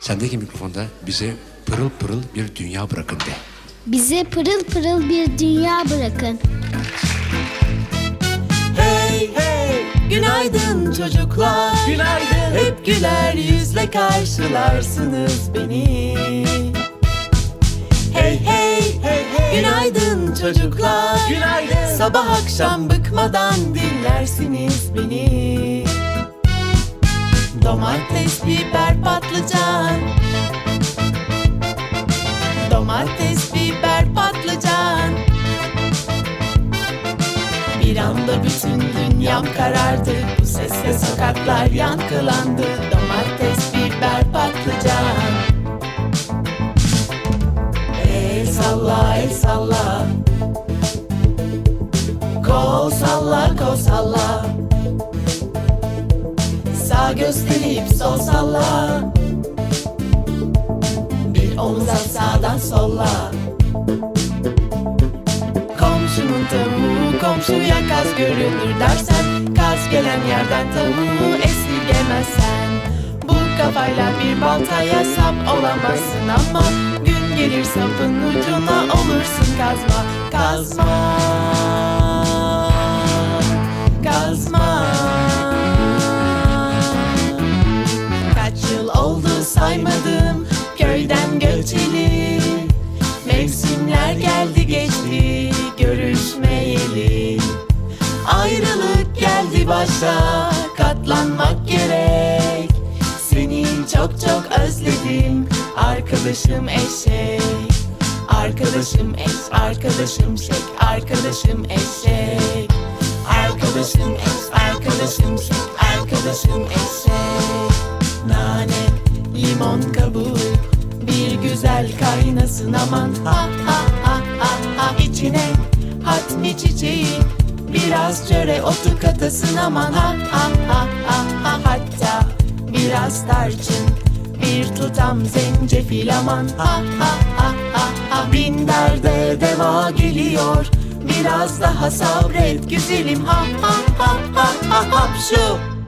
Sendeki mikrofonda bize pırıl pırıl bir dünya bırakın de. Bize pırıl pırıl bir dünya bırakın. Hey hey! Günaydın çocuklar. Günaydın. Hep güler yüzle karşılarsınız beni. Hey hey hey hey! Günaydın çocuklar. Günaydın. Sabah akşam bıkmadan dinlersiniz beni Domates, biber, patlıcan. Domates, biber, patlıcan. Bir anda bütün dünyam karardı. Bu sesle sokaklar yankılandı. Domates, biber, patlıcan. El salla, el salla. Kol salla, kol salla Gösterip sol salla. Bir omuz at sağdan solla. Komşumun tavuğu komşuya kaz görünür dersen Kaz gelen yerden tavuğu esirgemezsen. Bu kafayla bir baltaya sap olamazsın ama görüşmeyeli Ayrılık geldi başa katlanmak gerek. Seni çok çok özledim arkadaşım eşek. Arkadaşım eş, arkadaşım şek, arkadaşım eşek. Arkadaşım eş, arkadaşım şek, arkadaşım eşek. Nane, limon kabuğu bir güzel kaynasın aman. Ha ha ha ha ha içine hatmi çiçeği biraz çöre otu katasın aman ha ha ha ha ha. Hatta biraz tarçın bir tutam zencefil aman ha ha ha ha ha. Bin derde deva geliyor biraz daha sabret güzelim. Ha ha ha ha ha hapşu